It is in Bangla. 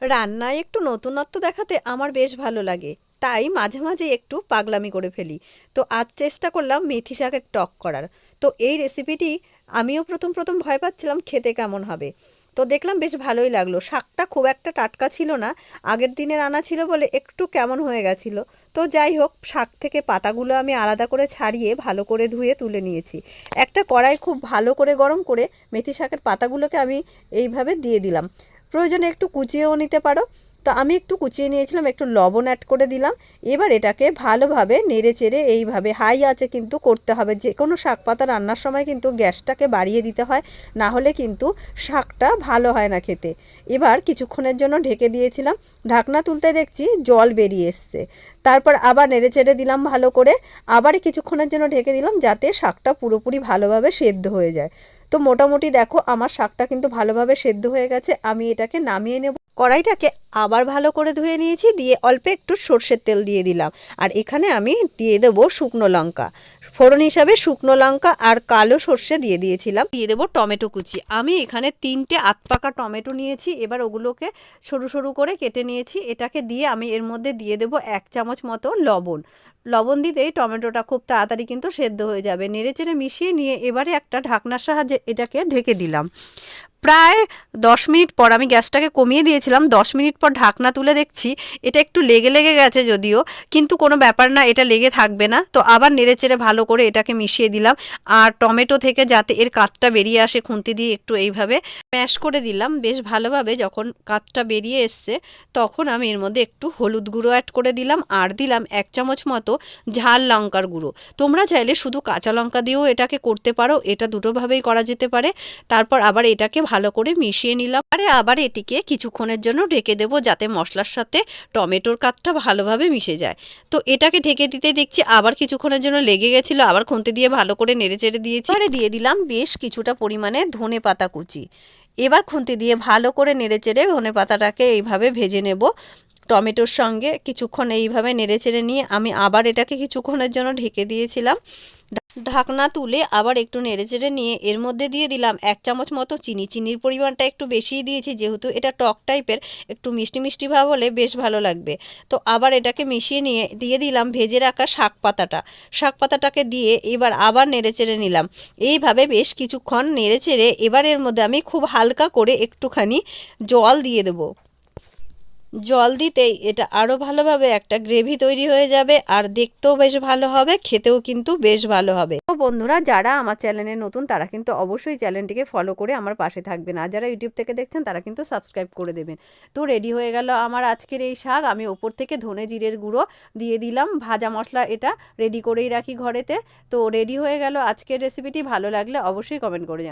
রান্নায় একটু নতুনত্ব দেখাতে আমার বেশ ভালো লাগে। তাই মাঝে মাঝে একটু পাগলামি করে ফেলি। তো আজ চেষ্টা করলাম মেথি শাকের টক করার। তো এই রেসিপিটি আমিও প্রথম প্রথম ভয় পাচ্ছিলাম খেতে কেমন হবে। তো দেখলাম বেশ ভালোই লাগল। শাকটা খুব একটা টাটকা ছিল না। আগের দিনের আনা ছিল বলে একটু কেমন হয়ে গেছিল। তো যাই হোক, শাক থেকে পাতাগুলো আমি আলাদা করে ছাড়িয়ে ভালো করে ধুয়ে তুলে নিয়েছি। একটা কড়াই খুব ভালো করে গরম করে মেথি শাকের পাতাগুলোকে আমি এইভাবে দিয়ে দিলাম। প্রয়োজনে একটু কুচিয়েও নিতে পারো। তো আমি একটু কুচিয়ে নিয়েছিলাম, একটু লবণ অ্যাড করে দিলাম। এবার এটাকে ভালোভাবে নেড়ে চেড়ে এইভাবে হাই আছে কিন্তু করতে হবে। যে কোনো শাক পাতা রান্নার সময় কিন্তু গ্যাসটাকে বাড়িয়ে দিতে হয়, না হলে কিন্তু শাকটা ভালো হয় না খেতে। এবার কিছুক্ষণের জন্য ঢেকে দিয়েছিলাম। ঢাকনা তুলতে দেখছি জল বেরিয়ে এসছে। তারপর আবার নেড়ে চেড়ে দিলাম ভালো করে। আবার কিছুক্ষণের জন্য ঢেকে দিলাম যাতে শাকটা পুরোপুরি ভালোভাবে সেদ্ধ হয়ে যায়। তো মোটামুটি দেখো আমার শাকটা কিন্তু ভালোভাবে সেদ্ধ হয়ে গেছে আমি এটাকে নামিয়ে নেব। কড়াইটাকে আবার ভালো করে ধুয়ে নিয়েছি, দিয়ে অল্প একটু সর্ষের তেল দিয়ে দিলাম। আর এখানে আমি দিয়ে দেবো শুকনো লঙ্কা। ফোড়ন হিসাবে শুকনো লঙ্কা আর কালো সর্ষে দিয়ে দিয়েছিলাম। দিয়ে দেবো টমেটো কুচি। আমি এখানে তিনটে আত পাকা টমেটো নিয়েছি, এবার ওগুলোকে সরু সরু করে কেটে নিয়েছি। এটাকে দিয়ে আমি এর মধ্যে দিয়ে দেবো এক চামচ মতো লবণ। লবণ দিতেই টমেটোটা খুব তাড়াতাড়ি কিন্তু সেদ্ধ হয়ে যাবে। নেড়ে চেড়ে মিশিয়ে নিয়ে এবারে একটা ঢাকনার সাহায্যে এটাকে ঢেকে দিলাম। প্রায় দশ মিনিট পর আমি গ্যাসটাকে কমিয়ে দিয়েছিলাম দশ মিনিট পর ঢাকনা তুলে দেখছি, এটা একটু লেগে লেগে গেছে যদিও, কিন্তু কোনো ব্যাপার না, এটা লেগে থাকবে না। তো আবার নেড়ে চেড়ে ভালো করে এটাকে মিশিয়ে দিলাম। আর টমেটো থেকে যাতে এর কাতটা বেরিয়ে আসে খুন্তি দিয়ে একটু এইভাবে ম্যাশ করে দিলাম। বেশ ভালোভাবে যখন কাতটা বেরিয়ে এসছে, তখন আমি এর মধ্যে একটু হলুদ গুঁড়ো অ্যাড করে দিলাম। আর দিলাম এক চামচ মতো ঝাল লঙ্কার গুঁড়ো। তোমরা চাইলে শুধু কাঁচা লঙ্কা দিয়েও এটাকে করতে পারো, এটা দুটোভাবেই করা যেতে পারে। তারপর আবার এটাকে ভালো করে মিশিয়ে নিলাম। আরে আবার এটিকে কিছুক্ষণের জন্য ঢেকে দেবো যাতে মশলার সাথে টমেটোর কাতটা ভালোভাবে মিশে যায়। তো এটাকে ঢেকে দিতে দেখছি আবার কিছুক্ষণের জন্য লেগে গেছিল, আবার খুন্তি দিয়ে ভালো করে নেড়ে চেড়ে দিয়েছি। এবারে দিয়ে দিলাম বেশ কিছুটা পরিমাণে ধনে পাতা কুচি। এবার খুন্তি দিয়ে ভালো করে নেড়ে চেড়ে ধনে পাতাটাকে এইভাবে ভেজে নেব। টমেটোর সঙ্গে কিছুক্ষণ এইভাবে নেড়ে চেড়ে নিয়ে আমি আবার এটাকে কিছুক্ষণের জন্য ঢেকে দিয়েছিলাম। ঢাকনা তুলে আবার একটু নেড়ে চেড়ে নিয়ে এর মধ্যে দিয়ে দিলাম এক চামচ মতো চিনি। চিনির পরিমাণটা একটু বেশিই দিয়েছি, যেহেতু এটা টক টাইপের, একটু মিষ্টি মিষ্টি ভাব হলে বেশ ভালো লাগবে। তো আবার এটাকে মিশিয়ে নিয়ে দিয়ে দিলাম ভেজে রাখা শাক পাতাটা। শাক পাতাটাকে দিয়ে এবার আবার নেড়ে চেড়ে নিলাম। এইভাবে বেশ কিছুক্ষণ নেড়ে চেড়ে এবার এর মধ্যে আমি খুব হালকা করে একটুখানি জল দিয়ে দেবো। জল দিতেই এটা আরও ভালোভাবে একটা গ্রেভি তৈরি হয়ে যাবে, আর দেখতেও বেশ ভালো হবে, খেতেও কিন্তু বেশ ভালো হবে। তো বন্ধুরা, যারা আমার চ্যানেলে নতুন, তারা কিন্তু অবশ্যই চ্যানেলটিকে ফলো করে আমার পাশে থাকবেন। আর যারা ইউটিউব থেকে দেখছেন, তারা কিন্তু সাবস্ক্রাইব করে দেবেন। তো রেডি হয়ে গেল আমার আজকের এই শাক। আমি ওপর থেকে ধনে জিরের গুঁড়ো দিয়ে দিলাম। ভাজা মশলা এটা রেডি করেই রাখি ঘরেতে। তো রেডি হয়ে গেল আজকের রেসিপিটি ভালো লাগলে অবশ্যই কমেন্ট করে